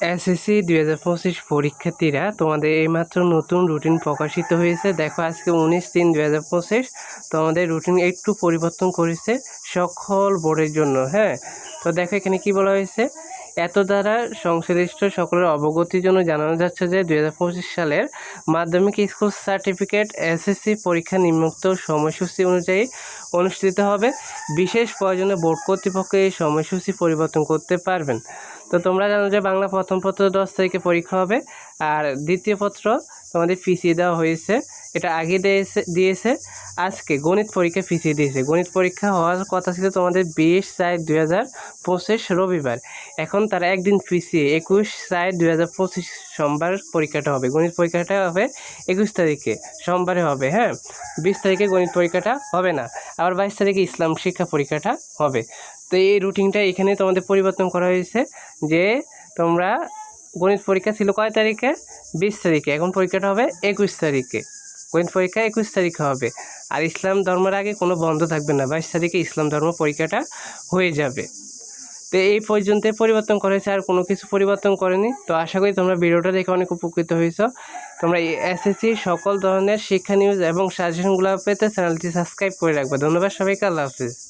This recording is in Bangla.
এসএসসি দুই হাজার পঁচিশ পরীক্ষার্থীরা তোমাদের এইমাত্র নতুন রুটিন প্রকাশিত হয়েছে। দেখো, আজকে উনিশ তিন দুই হাজার পঁচিশ। তোমাদের রুটিন একটু পরিবর্তন করেছে সকল বোর্ডের জন্য হ্যাঁ? তো দেখো, এখানে কি বলা হয়েছে? এত দ্বারা সংশ্লিষ্ট সকলের অবগতির জন্য জানানো যাচ্ছে যে দুই হাজার পঁচিশ সালের মাধ্যমিক স্কুল সার্টিফিকেট এসএসসি পরীক্ষা নিম্নোক্ত সময়সূচি অনুযায়ী অনুষ্ঠিত হবে। বিশেষ প্রয়োজনে বোর্ড কর্তৃপক্ষ এই সময়সূচি পরিবর্তন করতে পারবেন। তো তোমরা জানো যে বাংলা প্রথম পত্র দশ তারিখে পরীক্ষা হবে, আর দ্বিতীয় পত্র তোমাদের পিছিয়ে দেওয়া হয়েছে, এটা আগে দিয়েছে দিয়েছে, আজকে গণিত পরীক্ষা পিছিয়ে দিয়েছে। গণিত পরীক্ষা হওয়ার কথা ছিল তোমাদের বিশ চার দুই হাজার পঁচিশ রবিবার। এখন তারা একদিন পিছিয়ে একুশ চার দুই হাজার পঁচিশ সোমবার পরীক্ষাটা হবে। গণিত পরীক্ষাটা হবে একুশ তারিখে, সোমবারে হবে হ্যাঁ? বিশ তারিখে গণিত পরীক্ষাটা হবে না। আবার বাইশ তারিখে ইসলাম শিক্ষা পরীক্ষাটা হবে। তো এই রুটিনটা এখানে তোমাদের পরিবর্তন করা হয়েছে যে তোমরা গণিত পরীক্ষা ছিল কয় তারিখে? বিশ তারিখে। এখন পরীক্ষাটা হবে একুশ তারিখে। গণিত পরীক্ষা একুশ তারিখে হবে। আর ইসলাম ধর্মের আগে কোনো বন্ধ থাকবে না। বাইশ তারিখে ইসলাম ধর্ম পরীক্ষাটা হয়ে যাবে। তো এই পর্যন্ত পরিবর্তন করেছে আর কোনো কিছু পরিবর্তন করেনি। তো আশা করি তোমরা ভিডিওটা দেখে অনেক উপকৃত হয়েছ। তোমরা এসএসসি সকল ধরনের শিক্ষা নিউজ এবং সাজেশনগুলো পেতে চ্যানেলটি সাবস্ক্রাইব করে রাখবে। ধন্যবাদ সবাইকে। আল্লাহ হাফিজ।